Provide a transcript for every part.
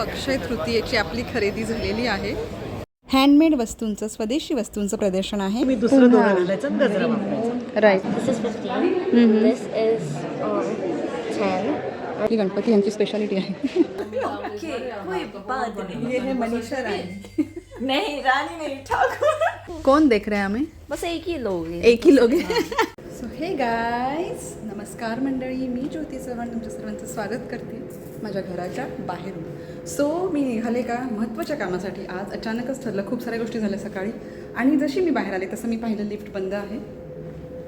अक्षय तृतीयेची आपली खरेदी झालेली आहे. हँडमेड वस्तूंचं स्वदेशी वस्तूंचं प्रदर्शन आहे. मी दुसरं दोरं घालायचं आणि गजरा वापरायचा. Right This is 15. This is um, 10. ही गणपती यांची स्पेशालिटी आहे. कोई बात नहीं हे मनीषा राणी. नहीं रानी नहीं ठाकुर. कौन देख रहे हैं हमें? बस एक ही लोग हैं. एक ही लोग सो हे गाईज नमस्कार मंडळी. मी ज्योती चव्हाण. तुमच्या सर्वांचं स्वागत करते. माझ्या घराच्या बाहेरून. सो मी निघाले का महत्त्वाच्या कामासाठी. आज अचानकच ठरलं खूप साऱ्या गोष्टी झाल्या सकाळी. आणि जशी मी बाहेर आले तसं मी पाहिलं लिफ्ट बंद आहे.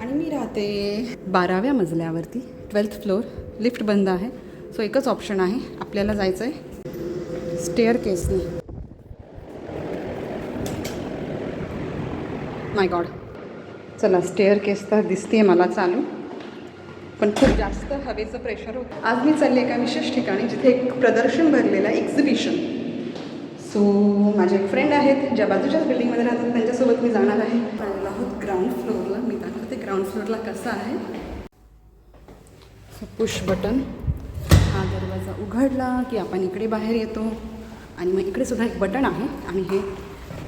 आणि मी राहते बाराव्या मजल्यावरती ट्वेल्थ फ्लोअर लिफ्ट बंद आहे. सो एकच ऑप्शन आहे. आपल्याला जायचं आहे स्टेअर केसने माय गॉड चला स्टेअर केस तर दिसते आहे मला चालू. पण खूप जास्त हवेचं प्रेशर होतं. आज मी चालले एका विशेष ठिकाणी जिथे एक प्रदर्शन भरलेलं आहे एक्झिबिशन सो माझे एक फ्रेंड आहेत ज्या बाजूच्याच बिल्डिंगमध्ये राहतात त्यांच्यासोबत मी जाणार आहे. आलेलो आहोत ग्राउंड फ्लोअरला मी दाखवते ग्राउंड फ्लोअरला कसं आहे. सो पुश बटन हा दरवाजा उघडला की आपण इकडे बाहेर येतो. आणि मग इकडे सुद्धा एक बटन आहे आणि हे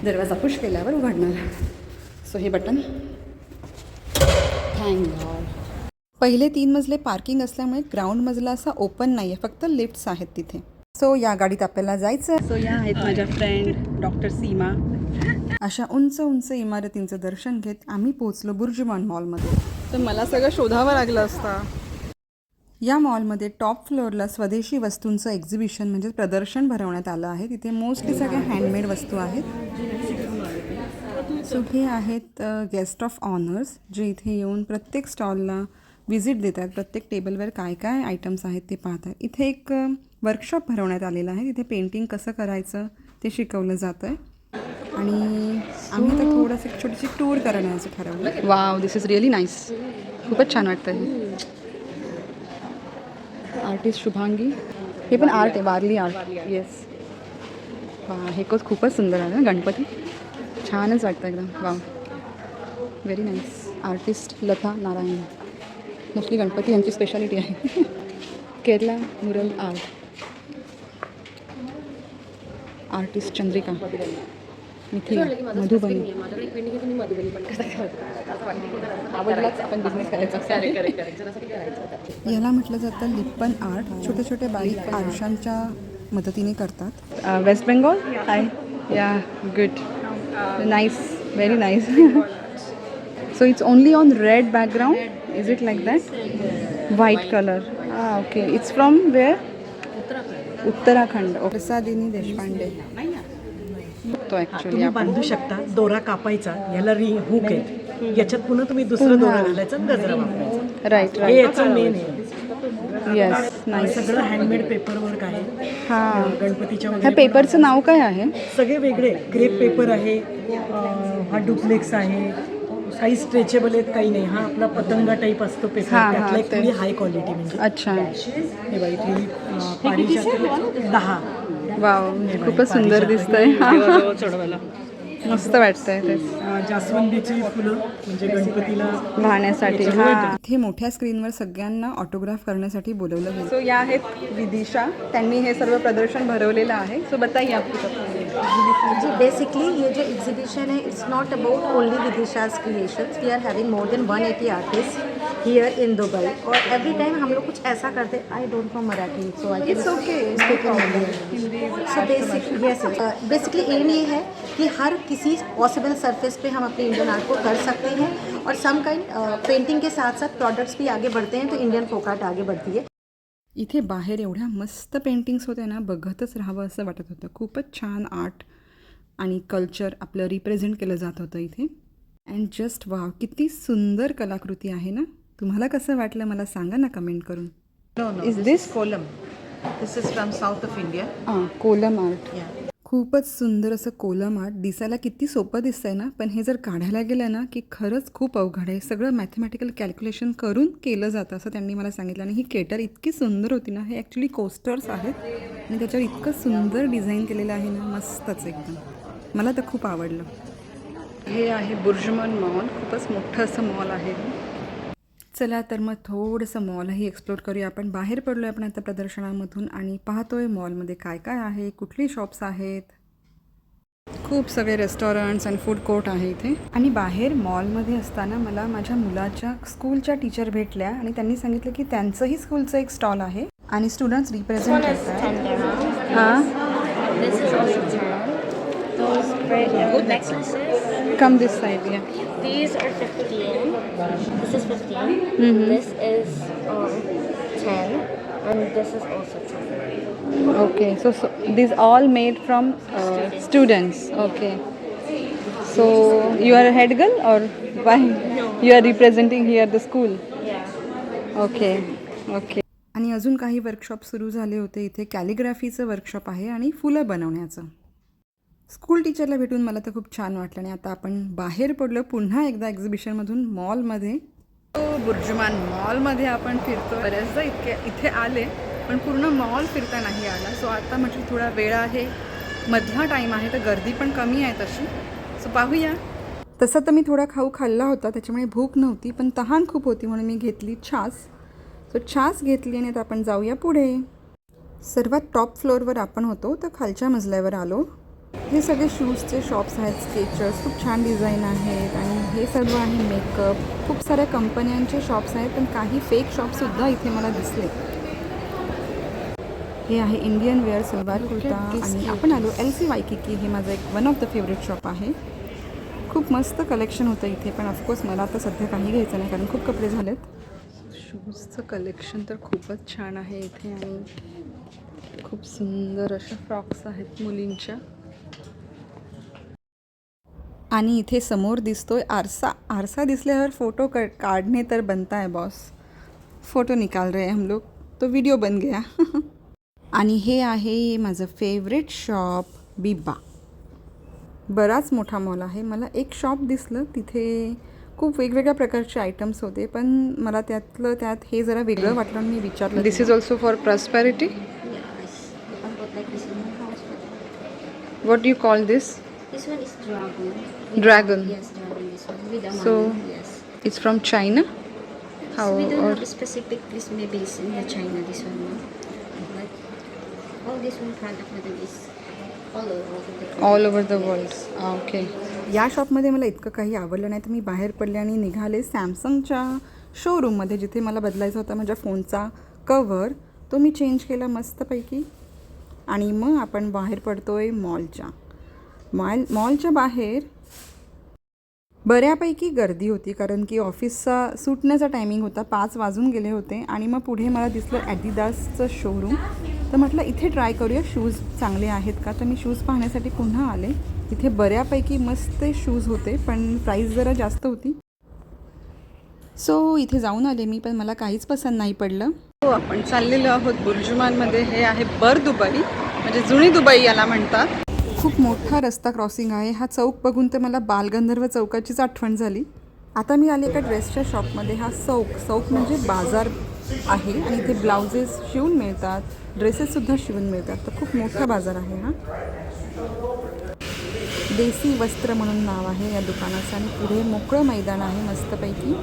दरवाजा पुश केल्यावर उघडणार. सो हे बटन थँक गॉड पहिले तीन मजले पार्किंग असल्यामुळे ग्राउंड मजला असा ओपन नाही आहे फक्त लिफ्ट्स आहेत तिथे. सो या गाडीत आपल्याला जायचं सो या आहेत माझ्या फ्रेंड डॉक्टर सीमा. अशा उंच उंच इमारतींचं दर्शन घेत आम्ही पोहोचलो बुर्जुमान मॉलमध्ये. तर मला सगळं शोधावं लागलं असतं. या मॉलमध्ये टॉप फ्लोअरला स्वदेशी वस्तूंचं एक्झिबिशन म्हणजे प्रदर्शन भरवण्यात आलं आहे. तिथे मोस्टली सगळ्या हँडमेड वस्तू आहेत. सो हे आहेत गेस्ट ऑफ ऑनर्स जे इथे येऊन प्रत्येक स्टॉलला व्हिजिट देतात प्रत्येक टेबलवर काय काय आयटम्स आहेत ते पाहतात इथे एक वर्कशॉप भरवण्यात आलेलं आहे. तिथे पेंटिंग कसं करायचं ते शिकवलं जातं आहे आणि आम्ही आता थोडंसं एक छोटीशी टूर करण्याचं ठरवलं wow this is really nice खूपच छान वाटतं हे. आर्टिस्ट शुभांगी हे पण आर्ट आहे वारली आर्ट येस वा हे कोच खूपच सुंदर आहे ना गणपती. छानच वाटतं एकदम. वा very nice artist Lata Narayan mostly Ganpati यांची स्पेशालिटी आहे. Kerala mural art. Artist Chandrika. Mithila Madhubani. आपण बिझनेस करायचा. याला म्हटलं जातं लिप्पन आर्ट. छोटे छोटे बारीक आरशांच्या मदतीने करतात. West Bengal hi yeah good nice very nice so it's only on red background is it like that white colour हां okay it's from where Uttarakhand Prasadini Deshpande. तो ॲक्च्युली तुम्ही बांधू शकता दोरा कापायचा याला रिंग हुक आहे. याच्यात पुन्हा तुम्ही दुसरं दोरं घालायचं गजरा वापरायचा. राईट हे राईट याचं मेन आहे. येस नाईस सगळं हँडमेड पेपर वर्क आहे. हां. गणपतीच्या ह्या पेपरचं नाव काय आहे? सगळे वेगळे. क्रेप पेपर आहे हा डुप्लेक्स आहे. काही स्ट्रेचेबल आहेत काही नाही. हा आपला पतंगा टाईप असतो पेपर हा, हा, त्यातला एक ते. थोडी हाय क्वालिटी म्हणजे. अच्छा. हे इथे अं, दहा. वाव खूपच सुंदर दिसतंय. मस्त वाटतंय ते. अं, जास्वंदीची फुलं म्हणजे गणपतीला वाहण्यासाठी. हा. इथे मोठ्या स्क्रीनवर सगळ्यांना ऑटोग्राफ करण्यासाठी बोलवलं गेलं. सो या आहेत विदिशा. त्यांनी हे सर्व प्रदर्शन भरवलेलं आहे. सो बताइए आपको जी बेसिकली ये जो एग्जीबिशन है it's not about only Vidisha's creations we are having more than 180 artist here in Dubai और एवरी टाइम हम लोग कुछ ऐसा करते हैं I don't know Marathi so I It's okay. Speak in so basic yes basically am ये है कि हर किसी पॉसिबल सरफेस पे हम अपने इंडियन आर्ट को कर सकते हैं और सम काइंड पेंटिंग के साथ साथ प्रोडक्ट्स भी आगे बढ़ते हैं तो इंडियन फोक आर्ट आगे बढ़ती है। इथे बाहेर एवढ्या मस्त पेंटिंग्स होत्या ना बघतच राहावं असं वाटत होतं. खूपच छान आर्ट आणि कल्चर आपलं रिप्रेझेंट केलं जात होतं इथे. अँड जस्ट वाव किती सुंदर कलाकृती आहे ना? तुम्हाला कसं वाटलं मला सांगा ना कमेंट करून. Is this- kolam this is from south of India हां कोलम आर्ट खूपच सुंदर असं कोलम आर्ट दिसायला किती सोपं दिसतंय ना? पण हे जर काढायला गेलं ना की खरंच खूप अवघड आहे. सगळं मॅथमॅटिकल कॅल्क्युलेशन करून केलं जातं असं त्यांनी मला सांगितलं. आणि ही केटर इतकी सुंदर होती ना हे ॲक्च्युली कोस्टर्स आहेत. आणि त्याच्यावर इतकं सुंदर डिझाईन केलेलं आहे ना मस्तच एकदम. मला तर खूप आवडलं. हे आहे बुर्जमन मॉल खूपच मोठं असं मॉल आहे. चला तर मग थोडंसं मॉलही एक्सप्लोर करूया. आपण बाहेर पडलो आहे आपण आता प्रदर्शनामधून आणि पाहतोय मॉलमध्ये काय काय आहे कुठली शॉप्स आहेत? खूप सगळे रेस्टॉरंट्स आणि फूड कोर्ट आहे इथे. आणि बाहेर मॉलमध्ये असताना मला माझ्या मुलाच्या स्कूलच्या टीचर भेटल्या आणि त्यांनी सांगितलं की त्यांचंही स्कूलचं एक स्टॉल आहे आणि स्टुडंट्स रिप्रेझेंट करतात 10 dirhams. हां? This is also 10. Those very good necklaces. Come this side yeah These are 15. This is 15. Mhm. This is um, 10. And this is also 10. Okay, so, so these all made from uh, students. Okay. So you are a head girl or why? You are representing here the school. Yeah. Okay okay आणि अजून काही workshop सुरू झाले होते इथे कॅलिग्राफीचं workshop आहे आणि फुलं बनवण्याचं स्कूल टीचरला भेटून मला तर खूप छान वाटलं आणि आता आपण बाहेर पडलो पुन्हा एकदा एक्झिबिशनमधून मॉलमध्ये बुर्जुमान मॉलमध्ये आपण फिरतो बऱ्याचदा इतके इथे आले पण पूर्ण मॉल फिरता नाही आला. सो आता म्हटलं थोडा वेळ आहे. मधला टाईम आहे तर गर्दी पण कमी आहे तशी. सो पाहूया. तसं तर मी थोडा खाऊ खाल्ला होता त्याच्यामुळे भूक नव्हती पण तहान खूप होती म्हणून मी घेतली छास. सो छास घेतली आणि आता आपण जाऊया पुढे. सर्वात टॉप फ्लोअरवर आपण होतो तर खालच्या मजल्यावर आलो. हे सगळे शूजचे शॉप्स आहेत स्केचर्स खूप छान डिझाईन आहेत आणि हे सर्व आहे मेकअप. खूप साऱ्या कंपन्यांचे शॉप्स आहेत पण काही फेक शॉपसुद्धा इथे मला दिसले. हे आहे इंडियन वेअर सलवार कुर्ता आणि आपण आलो एल सी वायकिकी हे माझं एक one of the favourite shop आहे. खूप मस्त कलेक्शन होतं इथे पण ऑफकोर्स मला आता सध्या काही घ्यायचं नाही कारण खूप कपडे झालेत. शूजचं कलेक्शन तर खूपच छान आहे इथे आणि खूप सुंदर अशा फ्रॉक्स आहेत मुलींच्या. आणि इथे समोर दिसतोय आरसा. आरसा दिसल्यावर फोटो क काढणे तर बनता है बॉस फोटो निकाल रहे हैं हम लोग. तो व्हिडिओ बन गया. आणि हे आहे माझं फेवरेट शॉप बिबा बराच मोठा मॉल आहे. मला एक शॉप दिसलं. तिथे खूप वेगवेगळ्या प्रकारचे आयटम्स होते पण मला त्यातलं त्यात हे जरा वेगळं वाटलं आणि मी विचारलं this is also for prosperity what you call this This one is dragon. Dragon Yes, dragon. This one with the So, mountain, Yes. It's from China How we don't or- have a specific. This maybe is in the China. This one, no? But all this one product with them is all over the world. All over the world okay या शॉपमध्ये मला इतकं काही आवडलं नाही तर मी बाहेर पडले आणि निघाले सॅमसंगच्या शोरूममध्ये जिथे मला बदलायचा होता माझ्या फोनचा कवर तो मी चेंज केला मस्तपैकी आणि मग आपण बाहेर पडतोय मॉलच्या मॉल मॉलच्या बाहेर बऱ्यापैकी गर्दी होती कारण की ऑफिसचा सुटण्याचा टायमिंग होता. पाच वाजून गेले होते आणि मग पुढे मला दिसलं ॲडिदासचं शोरूम तर म्हटलं इथे ट्राय करूया शूज चांगले आहेत का? तर मी शूज पाहण्यासाठी पुन्हा आले. इथे बऱ्यापैकी मस्त शूज होते पण प्राईस जरा जास्त होती. सो इथे जाऊन आले मी पण मला काहीच पसंत नाही पडलं. हो आपण चाललेलो आहोत बुर्जुमानमध्ये. हे आहे बर दुबई म्हणजे जुनी दुबई याला म्हणतात. खूप मोठा रस्ता क्रॉसिंग आहे. हा चौक बघून तर मला बालगंधर्व चौकाचीच आठवण झाली. आता मी आले एका ड्रेसच्या शॉपमध्ये. हा चौक चौक म्हणजे बाजार आहे आणि इथे ब्लाउजेस शिवून मिळतात ड्रेसेससुद्धा शिवून मिळतात. तर खूप मोठा बाजार आहे हा. देसी वस्त्र म्हणून नाव आहे या दुकानाचं आणि पुढे मोकळं मैदान आहे मस्तपैकी.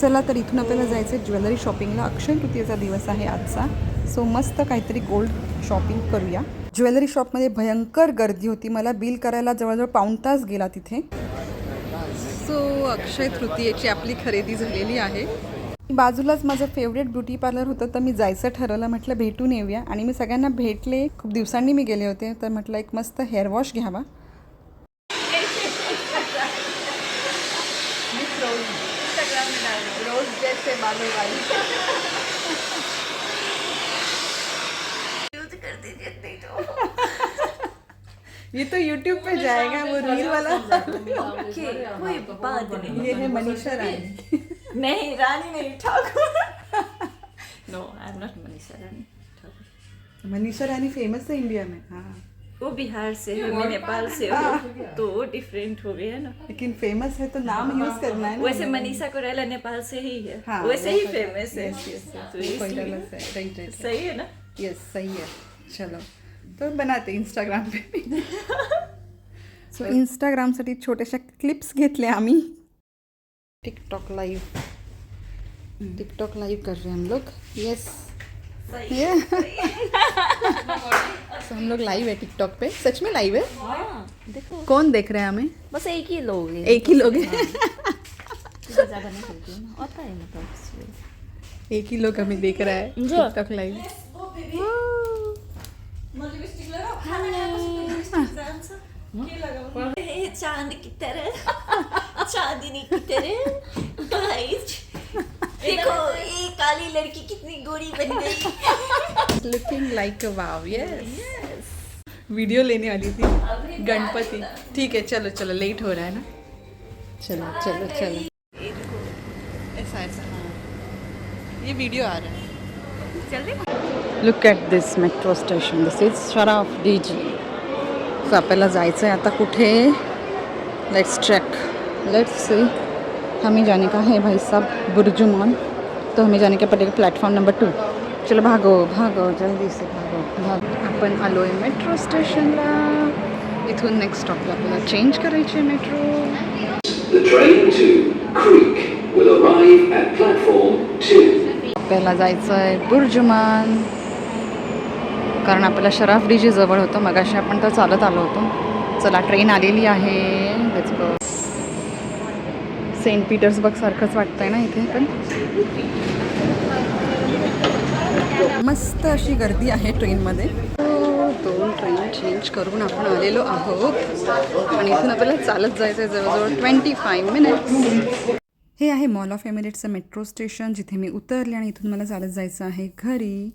चला तर इथून आपल्याला जायचं आहे ज्वेलरी शॉपिंगला. अक्षय तृतीयेचा दिवस आहे आजचा. सो मस्त काहीतरी गोल्ड शॉपिंग करूया. ज्वेलरी शॉपमध्ये भयंकर गर्दी होती. मला बिल करायला जवळजवळ पाऊण तास गेला तिथे. सो अक्षय तृतीयेची आपली खरेदी झालेली आहे. बाजूलाच माझं फेवरेट ब्युटी पार्लर होतं तर मी जायचं ठरवलं. म्हटलं भेटून येऊया. आणि मी सगळ्यांना भेटले. खूप दिवसांनी मी गेले होते तर म्हटलं एक मस्त हेअर वॉश घ्यावा. ये तो यूट्यूब पे जाएगा वो रील वाला। ओके कोई बात नहीं। ये है मनीषा रानी। नहीं रानी नहीं Thakur. No I am not Manisha Rani Thakur. Manisha Rani famous है इंडिया में हाँ। वो बिहार से है मैं नेपाल से हूँ तो वो डिफरेंट हो गया ना। लेकिन फ़ेमस है तो नाम यूज़ करना है वैसे मनीषा कोरेला नेपाल से ही है। हाँ, वैसे ही फ़ेमस है. तो है सही है ना? यस सही है। चलो तो बनाते इंस्टाग्राम पे. सो इंस्टाग्रामसाठी छोट्याशा क्लिप्स घेतल्या आम्ही. टिकटॉक लाईव्ह टिकटॉक लाइव कर रहे हैं हम लोग. यस so, हम लोग लाइव है टिकटॉक पे. सच में लाइव है? देखो. कौन देख रहे हैं हमें? बस एक ही लोग हैं. एक ही लोग हैं। एक ही लोग हमें देख रहा है। टिकटॉक लाइव चाँद की तरह चांदनी की तरह गाइस देखो ये काली लड़की कितनी गोरी बन गई looking like a wow yes video लेने वाली थी गणपति ठीक है चलो चलो लेट हो रहा है ना चलो चलो चलो ऐसा ऐसा हाँ ये वीडियो आ रहा है look at this metro station this is Sharaf D G so आपल्याला जायचं आहे आता कुठे? लेट्स चेक लेट्स सी हमें जाने का है भाई साहब? बुर्जुमान. तो हमें जाने का पड़ेगा प्लेटफॉर्म नंबर टू चलो भागो भागो जल्दी से भागो भागो. आपण आलो आहे मेट्रो स्टेशनला इथून नेक्स्ट स्टॉपला आपल्याला चेंज करायची आहे metro The train to Creek will arrive at platform 2. आपल्याला जायचं आहे बुर्जुमान. कारण आपल्याला शराफ डी जे जवळ होतं मगाशी आपण तर चालत आलो होतो. चला ट्रेन आलेली आहे. सेंट पीटर्सबर्ग सारखंच वाटतंय ना इथे पण. मस्त अशी गर्दी आहे ट्रेनमध्ये दोन ट्रेन चेंज करून आपण आलेलो आहोत. आणि इथून आपल्याला चालत जायचं आहे जवळजवळ ट्वेंटी फाईव्ह मिनिट्स हे आहे मॉल ऑफ एमिरेट्सचं मेट्रो स्टेशन जिथे मी उतरले आणि इथून मला चालत जायचं आहे घरी.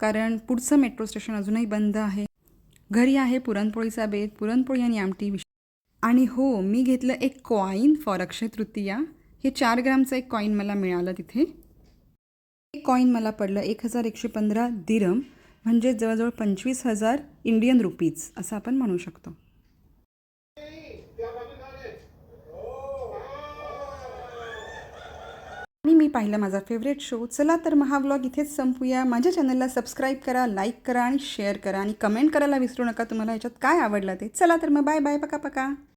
कारण पुढचं मेट्रो स्टेशन अजूनही बंद आहे. घरी आहे पुरणपोळीचा बेत पुरणपोळी आणि आमटी विश आणि हो मी घेतलं एक कॉईन फॉर अक्षय तृतीया. हे चार ग्रामचं एक कॉईन मला मिळालं तिथे. एक कॉईन मला पडलं एक हजार एकशे पंधरा दिरम म्हणजे जवळजवळ पंचवीस हजार इंडियन रुपीज असं आपण म्हणू शकतो. आणि मी पाहिलं माझा फेवरेट शो चला तर मग इथेच संपूया. माझ्या चॅनलला सबस्क्राईब करा लाईक करा आणि शेअर करा. आणि कमेंट करायला विसरू नका तुम्हाला याच्यात काय आवडलं ते. चला तर मग बाय बाय पका पका.